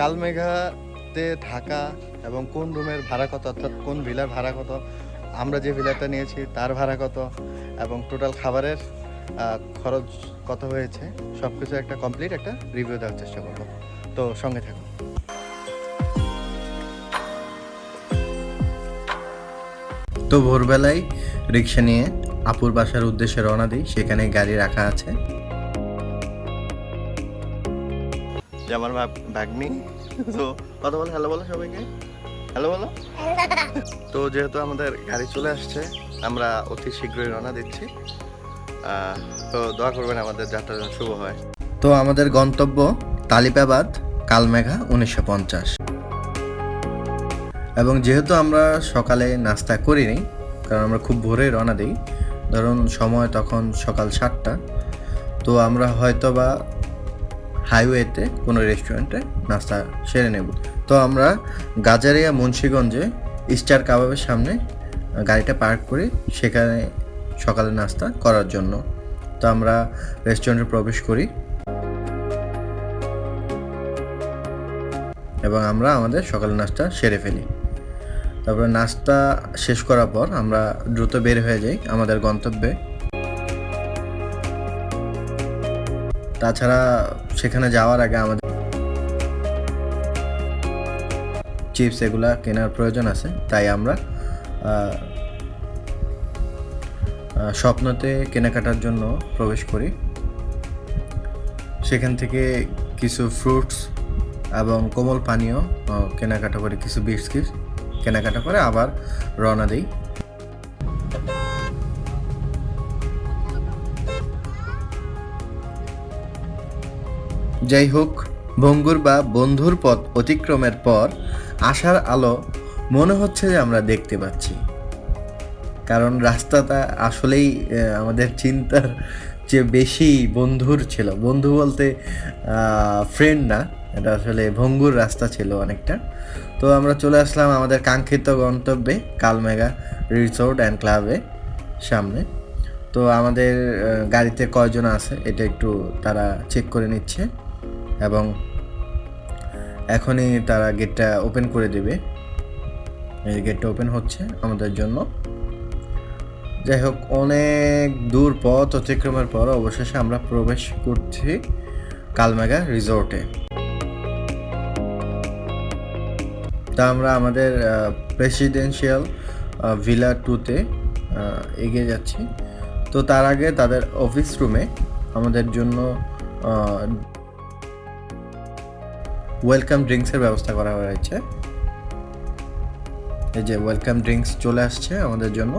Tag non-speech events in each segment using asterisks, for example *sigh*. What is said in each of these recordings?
কালমেঘাতে থাকা এবং কোন রুমের ভাড়া কত অর্থাৎ কোন ভিলার ভাড়া কত, আমরা যে ভিলাটা নিয়েছি তার ভাড়া কত এবং টোটাল খাবারের খরচ কত হয়েছে সব কিছু একটা কমপ্লিট একটা রিভিউ দেওয়ার চেষ্টা করব। তো সঙ্গে থাকুন। তো ভোরবেলায় রিক্সা নিয়ে আপুর বাসার উদ্দেশ্যে রওনা দিই, সেখানে গাড়ি রাখা আছে। যে আমার ভাগ্নি। তো কথা বলো হ্যালো বলো সবাইকে। হ্যালো বলো। তো যেহেতু আমাদের গাড়ি চলে আসছে, আমরা অতি শীঘ্রই রওনা দিচ্ছি। তো দোয়া করবেন আমাদের যাত্রা শুভ হয়। তো আমাদের গন্তব্য তালিপাবাদ কালমেঘা উনিশশো পঞ্চাশ। এবং যেহেতু আমরা সকালে নাস্তা করিনি, কারণ আমরা খুব ভোরে রওনা দিই, ধরুন সময় তখন সকাল সাতটা, তো আমরা হয়তো বা হাইওয়েতে, কোনো রেস্টুরেন্টে নাস্তা সেরে নেব। তো আমরা গাজারিয়া, মুন্সীগঞ্জে স্টার কাবাবের সামনে গাড়িটা পার্ক করি। সেখানে সকালে নাস্তা করার জন্য। তো আমরা রেস্টুরেন্টে প্রবেশ করি। এবং আমরা আমাদের সকালের নাস্তা সেরে ফেলি। তারপরে নাস্তা শেষ করার পর আমরা দ্রুত বের হয়ে যাই আমাদের গন্তব্যে। তাছাড়া সেখানে যাওয়ার আগে আমাদের চিপস এগুলা কেনার প্রয়োজন আছে, তাই আমরা স্বপ্নতে কেনাকাটার জন্য প্রবেশ করি। সেখান থেকে কিছু ফ্রুটস এবং কোমল পানীয় কেনাকাটা করে কিছু বিস্কিট কেনাকাটা করে আবার রওনা দিই। যাই হোক ভঙ্গুর বা বন্ধুর পথ অতিক্রমের পর আশার আলো মনে হচ্ছে যে আমরা দেখতে পাচ্ছি। কারণ রাস্তাটা আসলেই আমাদের চিন্তার চেয়ে বেশি বন্ধুর ছিল। বন্ধু বলতে ফ্রেন্ড না, এটা আসলে ভঙ্গুর রাস্তা ছিল অনেকটা। তো আমরা চলে আসলাম আমাদের কাঙ্ক্ষিত গন্তব্যে, কালমেগা রিসোর্ট অ্যান্ড ক্লাবে সামনে। তো আমাদের গাড়িতে কয়জন আছে, এটা একটু তারা চেক করে নিচ্ছে। এবং এখনই তারা গেটটা ওপেন করে দেবে। এই গেটটা ওপেন হচ্ছে আমাদের জন্য। যাই হোক, অনেক দূর পথ অতিক্রমের পর অবশেষে আমরা প্রবেশ করছি কালমেগা রিসোর্টে। তা আমরা আমাদের প্রেসিডেন্সিয়াল ভিলা টুতে এগিয়ে যাচ্ছি। তো তার আগে তাদের অফিস রুমে আমাদের জন্য ওয়েলকাম ড্রিঙ্কসের ব্যবস্থা করা হয়েছে। এই যে ওয়েলকাম ড্রিঙ্কস চলে আসছে আমাদের জন্য।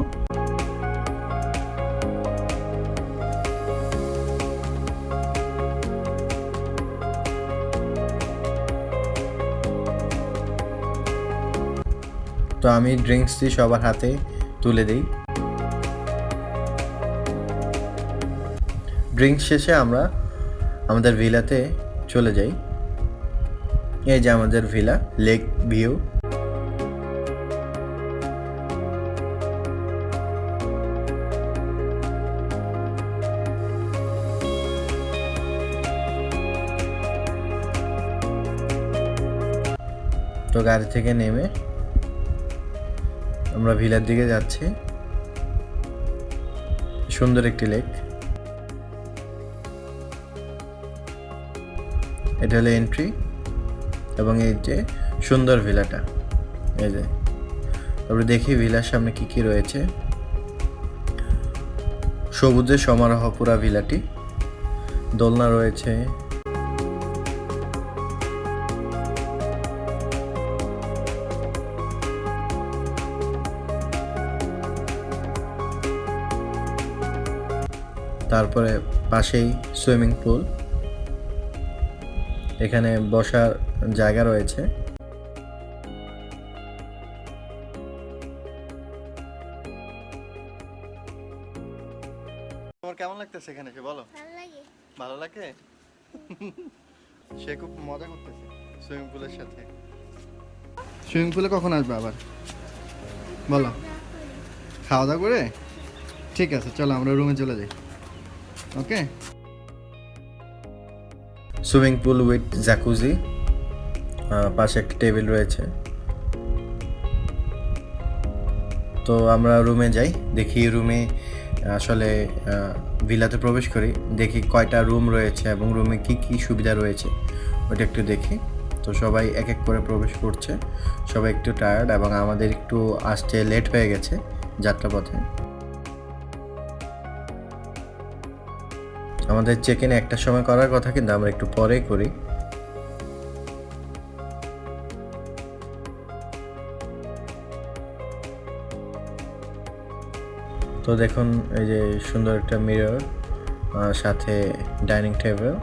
তো আমি ড্রিঙ্কসটি সবার হাতে তুলে দিই। ড্রিঙ্কস শেষে আমরা আমাদের ভিলাতে চলে যাই। এই যে আমাদের ভিলা লেক ভিউ তো গাড়ি থেকে নেমে আমরা ভিলার দিকে যাচ্ছি। সুন্দর একটি লেক এটা হলো এন্ট্রি এবং এই যে সুন্দর ভিলাটা, এই যে। তারপরে দেখি ভিলার সামনে কি কি রয়েছে। সবুজে সমারোহ পুরা ভিলাটি। দোলনা রয়েছে। তারপরে পাশেই সুইমিং পুল। এখানে বসার জায়গা রয়েছে। তোমার কেমন লাগতেছে এখানে এসে? বলো। ভালো লাগে। ভালো লাগে? সে খুব মজা করতেছে সুইমিং পুলের সাথে। সুইমিং পুলে কখন আসবে আবার? বলো। খাওয়া দাওয়া করে? ঠিক আছে চলো আমরা রুমে চলে যাই। Okay swimming pool with jacuzzi পাশে একটা টেবিল রয়েছে। তো আমরা রুমে যাই, দেখি রুমে আসলে ভিলাতে প্রবেশ করি, দেখি কয়টা রুম রয়েছে এবং রুমে কি কি সুবিধা রয়েছে, ওটা একটু দেখি। তো সবাই এক এক করে প্রবেশ করছে, সবাই একটু টায়ার্ড এবং আমাদের একটু আসতে লেট হয়ে গেছে যাত্রাপথে। আমাদের চেক ইন একটা সময় করার কথা কিন্তু আমরা একটু পরেই করি। তো দেখুন, এই যে সুন্দর একটা মিরর সাথে ডাইনিং টেবিল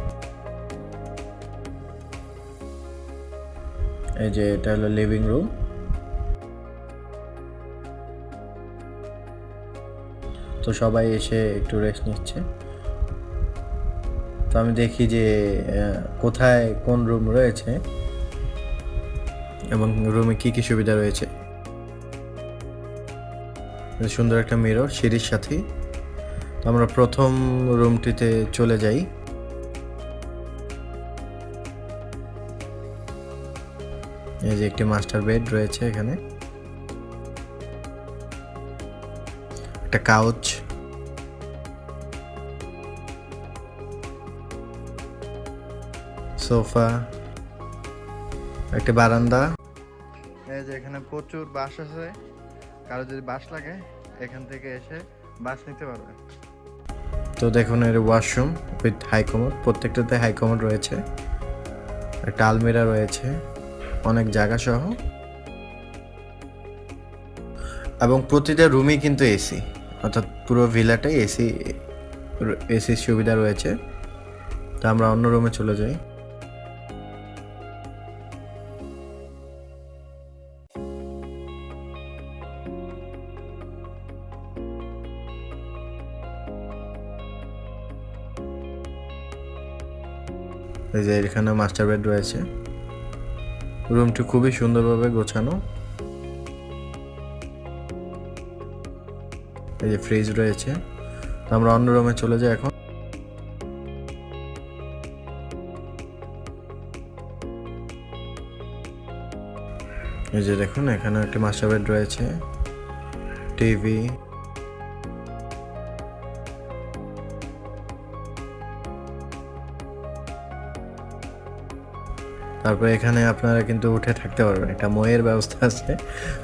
এই যে এটা হলো লিভিং রুম তো সবাই এসে একটু রেস্ট নিচ্ছে। তো আমি দেখি যে কোথায় কোন রুম রয়েছে এবং রুমে কি কি সুবিধা রয়েছে। সুন্দর একটা মিরর সিঁড়ির সাথে। আমরা প্রথম রুমটিতে চলে যাই। এই যে একটি মাস্টার বেড রয়েছে এখানে। একটা কাউচ সোফা একটা বারান্দা। এই যে এখানে প্রচুর বাস আছে। কারও যদি বাস লাগে, এখান থেকে এসে বাস নিতে পারবে। তো দেখুন এর ওয়াশরুম উইথ হাইকমোড প্রত্যেকটাতে হাইকমোড রয়েছে। একটা আলমিরা রয়েছে। অনেক জায়গা সহ। এবং প্রতিটা রুমই কিন্তু এসি। অর্থাৎ পুরো ভিলাটাই এসি, এসির সুবিধা রয়েছে। তো আমরা অন্য রুমে চলে যাই। যে এখানে মাস্টার বেড রয়েছে। রুমটি খুবই সুন্দরভাবে গোছানো। এই যে ফ্রিজ রয়েছে। তো আমরা অন্য রুমে চলে যাই এখন। এই যে দেখুন এখানে একটি মাস্টার বেড রয়েছে। টিভি তারপরে এখানে আপনারা কিন্তু উঠে থাকতে পারবেন। এটা ময়ের ব্যবস্থা আছে।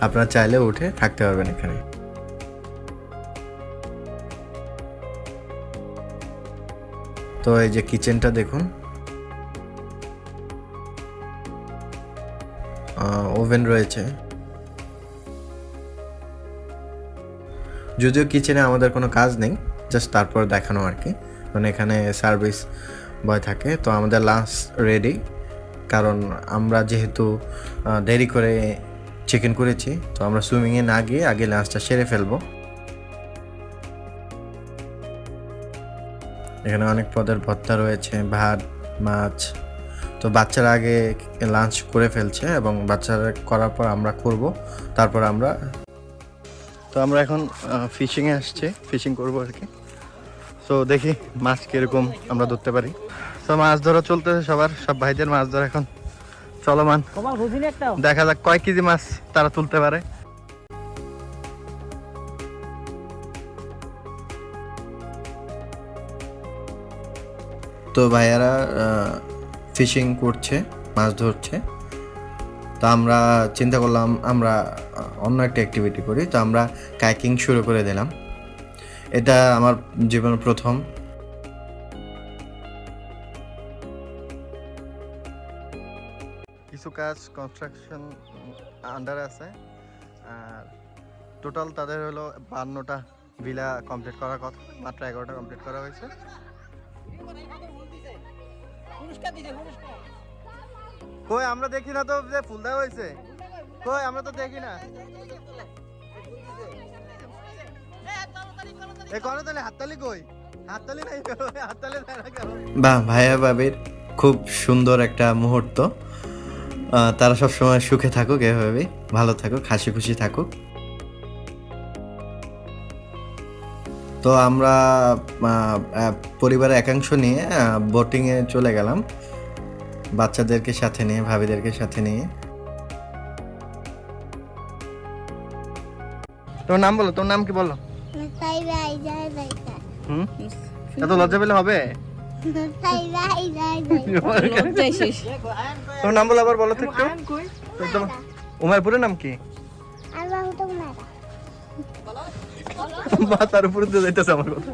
আপনারা চাইলে উঠে থাকতে পারবেন এখানে। তো এই যে কিচেনটা দেখুন। ওভেন রয়েছে। যদিও কিচেনে আমাদের কোনো কাজ নেই, জাস্ট তারপর দেখানো আর কি। মানে এখানে সার্ভিস বয় থাকে, তো আমাদের লাঞ্চ রেডি। কারণ আমরা যেহেতু দেরি করে চেক ইন করেছি, তো আমরা সুইমিংয়ে না গিয়ে আগে লাঞ্চটা সেরে ফেলব। এখানে অনেক পদের ভর্তা রয়েছে, ভাত, মাছ। তো বাচ্চারা আগে লাঞ্চ করে ফেলছে এবং বাচ্চারা করার পর আমরা করব, তারপর আমরা তো আমরা এখন ফিশিংয়ে আসছি ফিশিং করব আর কি। তো দেখি মাছ কীরকম আমরা ধরতে পারি। তো মাছ ধরা চলতেছে সবার সব ভাইদের মাছ ধরা এখন চলমান। কমাল বুঝিনি একটাও দেখা যাক কয় কেজি মাছ তারা তুলতে পারে। তো ভাইয়ারা ফিশিং করছে মাছ ধরছে। তো আমরা চিন্তা করলাম আমরা অন্য একটা অ্যাক্টিভিটি করি। তো আমরা কাইকিং শুরু করে দিলাম। এটা আমার জীবনের প্রথম। কাজ কনস্ট্রাকশন আন্ডার আছে। আর টোটাল তাদের হলো বান্নটা ভিলা কমপ্লিট করার কথা মাত্র এগারোটা কমপ্লিট করা হয়েছে। কই আমরা দেখি না তো যে ফুল দেওয়া হয়েছে? কই আমরা তো দেখি না। বাহ ভাইয়া বাবির খুব সুন্দর একটা মুহূর্ত। তারা সব সময় সুখে থাকুক এভাবেই ভালো থাকুক হাসি খুশি থাকুক। তো আমরা পরিবারের একাংশ নিয়ে বোটিংয়ে চলে গেলাম। বাচ্চাদেরকে সাথে নিয়ে ভাবিদেরকে সাথে নিয়ে। তোর নাম বলো তোর নাম কি বলো? এত লজ্জা পেলে হবে? তোমার নাম বলো আবার বলো তো একটু। উমারপুরের নাম কি আর বাবু তো না বা তার উপরে দিয়ে যাইতেছে আমার কথা।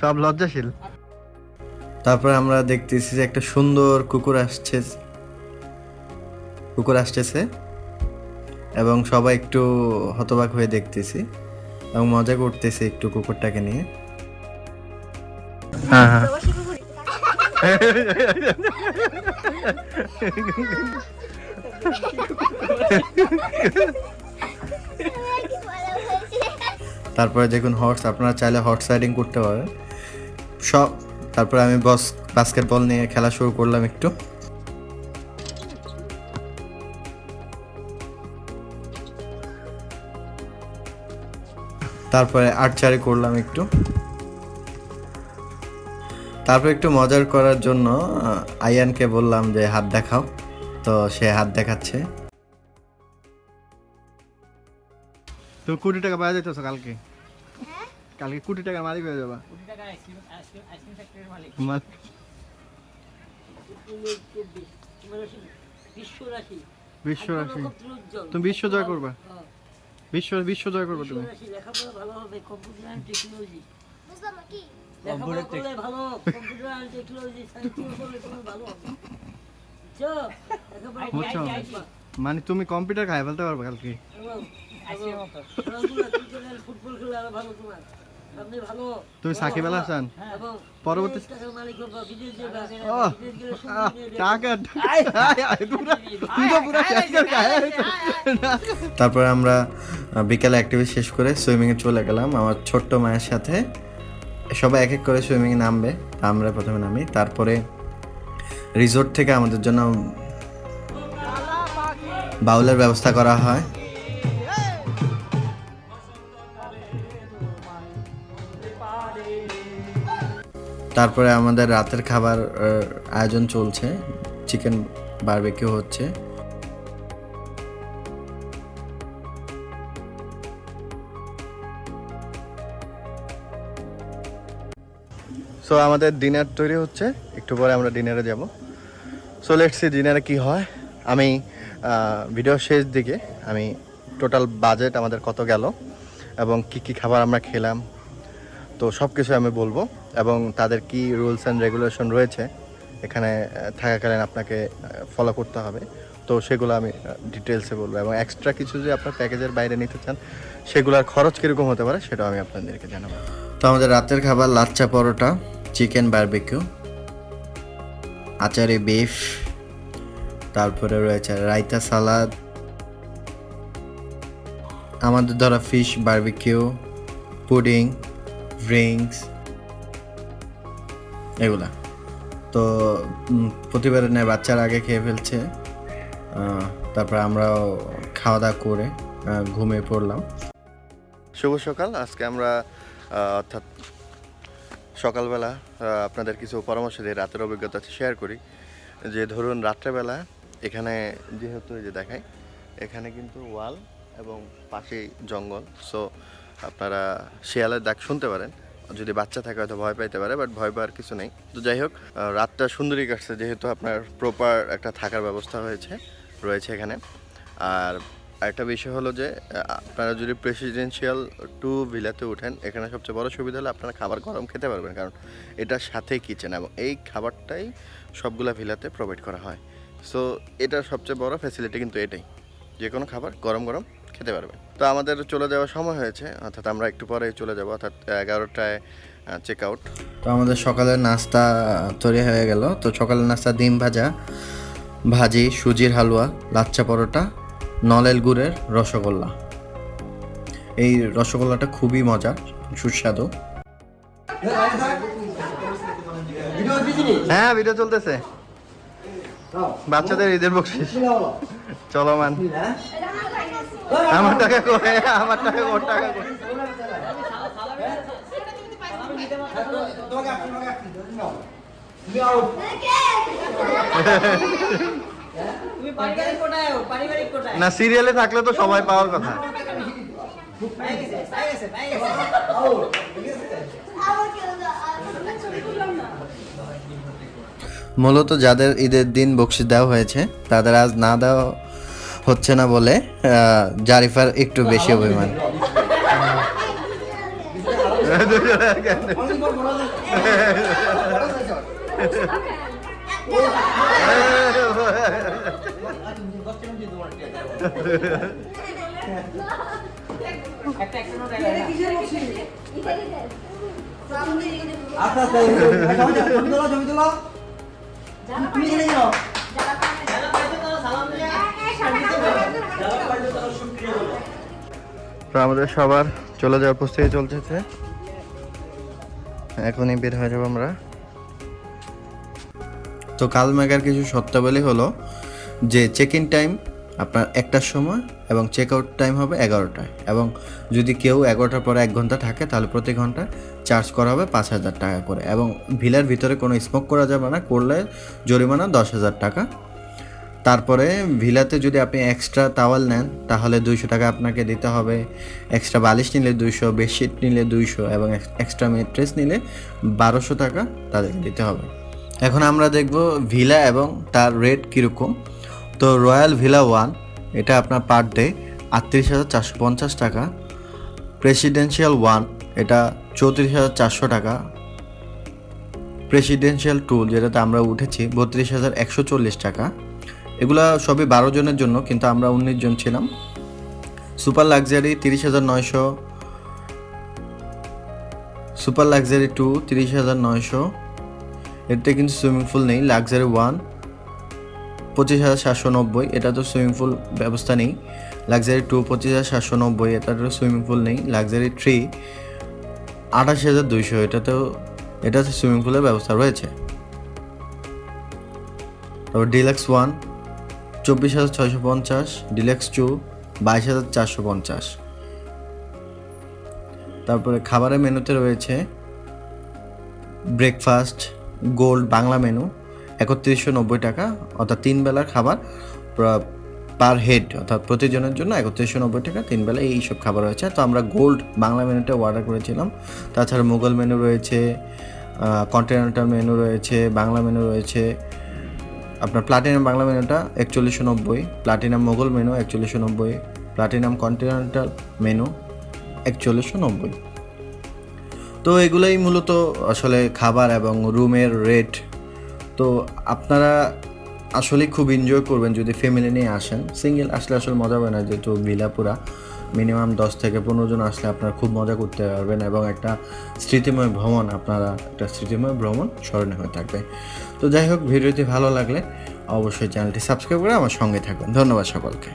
সব লজ্জাশীল। তারপরে আমরা দেখতেছি যে একটা সুন্দর কুকুর আসছে। কুকুর আসতেছে এবং সবাই একটু হতবাক হয়ে দেখতেছি এবং মজা করতেছি একটু কুকুরটাকে নিয়ে। হ্যাঁ হ্যাঁ। তারপরে দেখুন হর্স আপনারা চাইলে হর্স রাইডিং করতে পারেন। সব, তারপরে আমি বস বাস্কেটবল নিয়ে খেলা শুরু করলাম একটু। তারপরে আর্চারি করলাম একটু। তারপর একটু মজার করার জন্য আয়ানকে বললাম যে হাত দেখাও। তো সে হাত দেখাচ্ছে। তুমি কোটি টাকা পাওয়া যাইতেছো কালকে? কালকে কোটি টাকা মালিক হয়ে যাবা। কোটি টাকা আইসক্রিম আইসক্রিম আইসক্রিম ফ্যাক্টরির মালিক। মাল- বিশ্ব রাশি তুমি বিশ্ব জয় করবা। হ্যাঁ। বিশ্ব বিশ্ব জয় করবে তুমি। লেখাপড়া ভালো হবে কম্পিউটার টেকনোলজি বুঝলাম করলে ভালো কম্পিউটার অ্যান্ড টেকনোলজি করলে তুমি ভালো হবে। বুঝছ? লেখাপড়া বুঝছ? করবা। মানে তুমি কম্পিউটার খাই ফেলতে পারবে কালকে। ফুটবল খেলে আরও ভালো তোমার। তুমি সাকিব আল হাসান? এবং পরবর্তী- তারপরে আমরা বিকালে অ্যাক্টিভিটি শেষ করে সুইমিংয়ে চলে গেলাম আমার ছোট্ট মায়ের সাথে। সবাই এক এক করে সুইমিংয়ে নামবে আমরা প্রথমে নামি। তারপরে রিসোর্ট থেকে আমাদের জন্য বাউলের ব্যবস্থা করা হয়। তারপরে আমাদের রাতের খাবার আয়োজন চলছে। চিকেন বারবেকিউ হচ্ছে। সো আমাদের ডিনার তৈরি হচ্ছে। একটু পরে আমরা ডিনারে যাব। সো লেটস সি ডিনারে কি হয়। আমি ভিডিও শেষ দিকে আমি টোটাল বাজেট আমাদের কত গেল এবং কি কি খাবার আমরা খেলাম। তো সব কিছু আমি বলব এবং তাদের কি রুলস অ্যান্ড রেগুলেশন রয়েছে, এখানে থাকাকালীন আপনাকে ফলো করতে হবে। তো সেগুলো আমি ডিটেলসে বলব এবং এক্সট্রা কিছু যদি আপনার প্যাকেজের বাইরে নিতে চান, সেগুলোর খরচ কীরকম হতে পারে সেটাও আমি আপনাদেরকে জানাব। তো আমাদের রাতের খাবার, লাচ্চা পরোটা চিকেন বারবিকিউ, আচারে বিফ, তারপরে রয়েছে রায়তা সালাদ, আমাদের ধরা ফিশ বারবিকিউ, পুডিং, ড্রিঙ্কস, এগুলা। তো প্রতিবারের ন্যায় বাচ্চারা আগে খেয়ে ফেলছে তারপরে আমরাও খাওয়া দাওয়া করে ঘুমিয়ে পড়লাম। শুভ সকাল। আজকে আমরা অর্থাৎ সকালবেলা আপনাদের কিছু পরামর্শ দিয়ে রাতের অভিজ্ঞতা শেয়ার করি। যে ধরুন, রাত্রেবেলা এখানে যেহেতু এই যে দেখাই, এখানে কিন্তু ওয়াল এবং পাশেই জঙ্গল। সো আপনারা শিয়ালের ডাক শুনতে পারেন। যদি বাচ্চা থাকে হয়তো ভয় পাইতে পারে বাট ভয় পাওয়ার কিছু নেই। তো যাই হোক রাতটা সুন্দরই কাটছে, যেহেতু আপনার প্রপার একটা থাকার ব্যবস্থা হয়েছে, রয়েছে এখানে। আর আরেকটা বিষয় হলো যে আপনারা যদি প্রেসিডেন্সিয়াল টু ভিলাতে উঠেন, এখানে সবচেয়ে বড় সুবিধা হলো আপনারা খাবার গরম খেতে পারবেন, কারণ এটার সাথে কিচেন এবং এই খাবারটাই সবগুলা ভিলাতে প্রোভাইড করা হয়। সো এটার সবচেয়ে বড় ফ্যাসিলিটি কিন্তু এটাই। যে কোনো খাবার গরম গরম খেতে পারবেন। তো আমাদের চলে যাওয়ার সময় হয়েছে, অর্থাৎ আমরা একটু পরে চলে যাব, অর্থাৎ এগারোটায় চেক আউট তো আমাদের সকালের নাস্তা তৈরি হয়ে গেল। তো সকালের নাস্তা ডিম ভাজা, ভাজি, সুজির হালুয়া লাচ্চা পরোটা নলেল গুড়ের রসগোল্লা। এই রসগোল্লাটা খুবই মজার, সুস্বাদু। হ্যাঁ ভিডিও চলতেছে। বাচ্চাদের ঈদের বকশিস। চলো, মান। আমার টাকা করে আমার টাকা ওর টাকা করে তুমি না সিরিয়ালে থাকলে তো সবাই পাওয়ার কথা। গেছে পাই গেছে মূলত যাদের ঈদের দিন বকশিস দেওয়া হয়েছে তাদের আজ না দেওয়া হচ্ছে না বলে আহ, জারিফার একটু বেশি অভিমান। *laughs* আমাদের সবার চলে যাওয়ার প্রস্তুতি চলতেছে। এখনই বের হয়ে যাব আমরা। তো কাল মেঘার কিছু শর্তাবলী হলো যে চেক ইন টাইম আপনার একটার সময় এবং চেক আউট টাইম হবে এগারোটায় এবং যদি কেউ এগারোটার পরে এক ঘণ্টা থাকে তাহলে প্রতি ঘণ্টা চার্জ করা হবে পাঁচ হাজার টাকা করে এবং ভিলার ভিতরে কোনো স্মোক করা যাবে না, করলে জরিমানা দশ হাজার টাকা। তারপরে ভিলাতে যদি আপনি এক্সট্রা টাওয়াল নেন, তাহলে দুইশো টাকা আপনাকে দিতে হবে। এক্সট্রা বালিশ নিলে দুইশো বেডশিট নিলে দুইশো এবং এক্সট্রা মেট্রেস নিলে বারোশো টাকা তাদেরকে দিতে হবে। এখন আমরা দেখব ভিলা এবং তার রেট কীরকম। তো রয়্যাল ভিলা ওয়ান, এটা আপনার পার ডে আটত্রিশ হাজার চারশো পঞ্চাশ টাকা। প্রেসিডেন্সিয়াল ওয়ান, এটা চৌত্রিশ হাজার চারশো টাকা। প্রেসিডেন্সিয়াল টুল যেটাতে আমরা উঠেছি, বত্রিশ হাজার একশো চল্লিশ টাকা। এগুলা সবই বারো জনের জন্য, কিন্তু আমরা উনিশ জন ছিলাম। সুপার লাক্সারি তিরিশ হাজার নয়শো। সুপার লাক্সারি টু, তিরিশ হাজার নয়শো। এতে কিন্তু সুইমিং পুল নেই লাক্সারি ওয়ান পঁচিশ হাজার সাতশো নব্বই, এটা তো সুইমিং পুল ব্যবস্থা নেই। লাক্সারি টু পঁচিশ হাজার সাতশো নব্বই এটাতেও সুইমিং পুল নেই। লাক্সারি থ্রি আঠাশ হাজার দুইশো এটাতেও এটাতে সুইমিং পুলের ব্যবস্থা রয়েছে। তারপর ডিলাক্স ওয়ান চব্বিশ হাজার ছয়শো পঞ্চাশ ডিলাক্স টু বাইশ হাজার চারশো পঞ্চাশ। তারপরে খাবারের মেনুতে রয়েছে ব্রেকফাস্ট গোল্ড বাংলা মেনু একত্রিশশো নব্বই টাকা, অর্থাৎ তিন বেলার খাবার পার হেড অর্থাৎ প্রতিজনের জন্য একত্রিশশো নব্বই টাকা, তিন বেলা এই সব খাবার রয়েছে। তো আমরা গোল্ড বাংলা মেনুটা অর্ডার করেছিলাম। তাছাড়া মুঘল মেনু রয়েছে কন্টিনেন্টাল মেনু রয়েছে, বাংলা মেনু রয়েছে। আপনার প্লাটিনাম বাংলা মেনুটা একচল্লিশশো নব্বই প্লাটিনাম মোগল মেনু একচল্লিশশো নব্বই প্লাটিনাম কন্টিনেন্টাল মেনু একচল্লিশশো নব্বই। তো এগুলোই মূলত আসলে খাবার এবং রুমের রেট তো আপনারা আসলে খুব এনজয় করবেন যদি ফ্যামিলি নিয়ে আসেন। সিঙ্গেল আসলে আসলে মজা হবে না, যেহেতু ভিলাপুরা মিনিমাম দশ থেকে পনেরো জন আসলে আপনারা খুব মজা করতে পারবেন এবং একটা স্মৃতিময় ভ্রমণ, আপনারা একটা স্মৃতিময় ভ্রমণ স্মরণে হয়ে থাকবে। তো যাই হোক, ভিডিওটি ভালো লাগলে অবশ্যই চ্যানেলটি সাবস্ক্রাইব করে আমার সঙ্গে থাকবেন। ধন্যবাদ সকলকে।